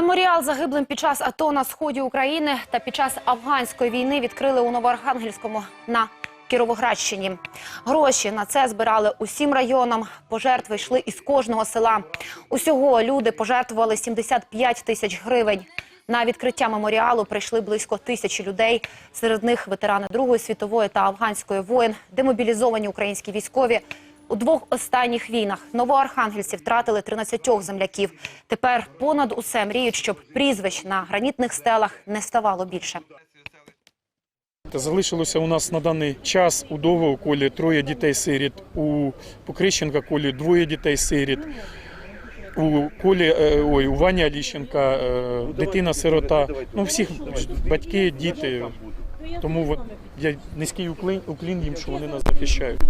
Меморіал загиблим під час АТО на сході України та під час афганської війни відкрили у Новоархангельському на Кіровоградщині. Гроші на це збирали усім районам. Пожертви йшли із кожного села. Усього люди пожертвували 75 тисяч гривень. На відкриття меморіалу прийшли близько тисячі людей. Серед них ветерани Другої світової та афганської воїн, демобілізовані українські військові. У двох останніх війнах новоархангельці втратили 13 земляків. Тепер понад усе мріють, щоб прізвищ на гранітних стелах не ставало більше. Залишилося у нас на даний час у Довгого колі троє дітей-сиріт, у Покрищенка колі двоє дітей-сиріт, у колі е, ой, у Вані Аліщенка е, дитина-сирота. Ну, всіх батьки, діти. Тому от я низький уклін, уклін їм, що вони нас захищають.